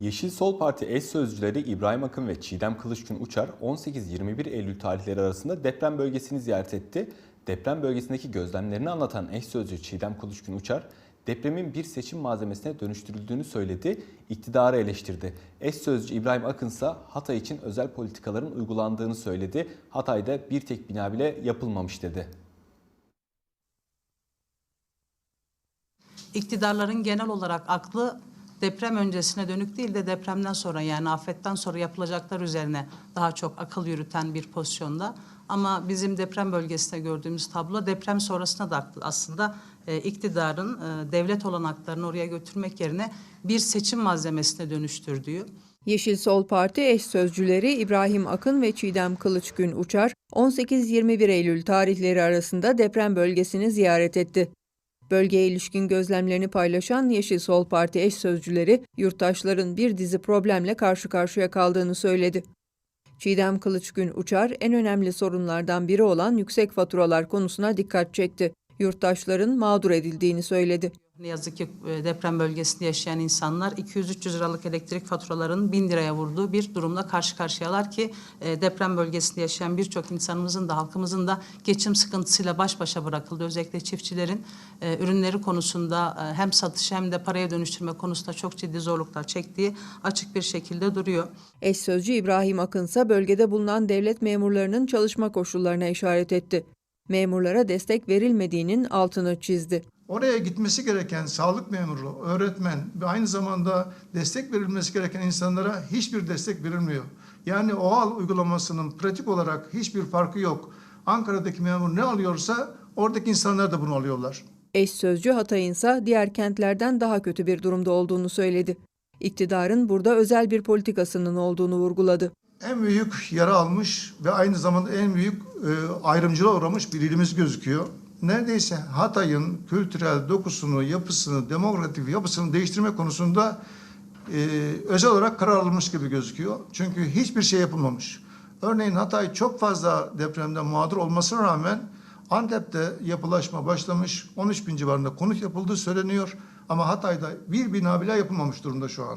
Yeşil Sol Parti eş sözcüleri İbrahim Akın ve Çiğdem Kılıçgün Uçar 18-21 Eylül tarihleri arasında deprem bölgesini ziyaret etti. Deprem bölgesindeki gözlemlerini anlatan eş sözcü Çiğdem Kılıçgün Uçar, depremin bir seçim malzemesine dönüştürüldüğünü söyledi, iktidarı eleştirdi. Eş sözcü İbrahim Akın ise Hatay için özel politikaların uygulandığını söyledi. Hatay'da bir tek bina bile yapılmamış dedi. iktidarların genel olarak aklı deprem öncesine dönük değil de depremden sonra yani afetten sonra yapılacaklar üzerine daha çok akıl yürüten bir pozisyonda. Ama bizim deprem bölgesinde gördüğümüz tablo deprem sonrasında da aslında e, iktidarın e, devlet olanaklarını oraya götürmek yerine bir seçim malzemesine dönüştürdüğü. Yeşil Sol Parti eş sözcüleri İbrahim Akın ve Çiğdem Kılıçgün Uçar 18-21 Eylül tarihleri arasında deprem bölgesini ziyaret etti. Bölgeye ilişkin gözlemlerini paylaşan Yeşil Sol Parti eş sözcüleri yurttaşların bir dizi problemle karşı karşıya kaldığını söyledi. Çiğdem Kılıçgün Uçar en önemli sorunlardan biri olan yüksek faturalar konusuna dikkat çekti. Yurttaşların mağdur edildiğini söyledi. Ne yazık ki e, deprem bölgesinde yaşayan insanlar 200-300 liralık elektrik faturalarının 1000 liraya vurduğu bir durumla karşı karşıyalar ki e, deprem bölgesinde yaşayan birçok insanımızın da halkımızın da geçim sıkıntısıyla baş başa bırakıldı. Özellikle çiftçilerin e, ürünleri konusunda hem satış hem de paraya dönüştürme konusunda çok ciddi zorluklar çektiği açık bir şekilde duruyor. Eş sözcü İbrahim Akınsa bölgede bulunan devlet memurlarının çalışma koşullarına işaret etti. Memurlara destek verilmediğinin altını çizdi. Oraya gitmesi gereken sağlık memuru, öğretmen ve aynı zamanda destek verilmesi gereken insanlara hiçbir destek verilmiyor. Yani OHAL uygulamasının pratik olarak hiçbir farkı yok. Ankara'daki memur ne alıyorsa oradaki insanlar da bunu alıyorlar. Eş sözcü Hatay'ın ise diğer kentlerden daha kötü bir durumda olduğunu söyledi. İktidarın burada özel bir politikasının olduğunu vurguladı. En büyük yara almış ve aynı zamanda en büyük e, ayrımcılığa uğramış bir ilimiz gözüküyor. Neredeyse Hatay'ın kültürel dokusunu, yapısını, demokratik yapısını değiştirme konusunda e, özel olarak karar alınmış gibi gözüküyor. Çünkü hiçbir şey yapılmamış. Örneğin Hatay çok fazla depremde mağdur olmasına rağmen Antep'te yapılaşma başlamış. 13 bin civarında konut yapıldığı söyleniyor. Ama Hatay'da bir bina bile yapılmamış durumda şu an.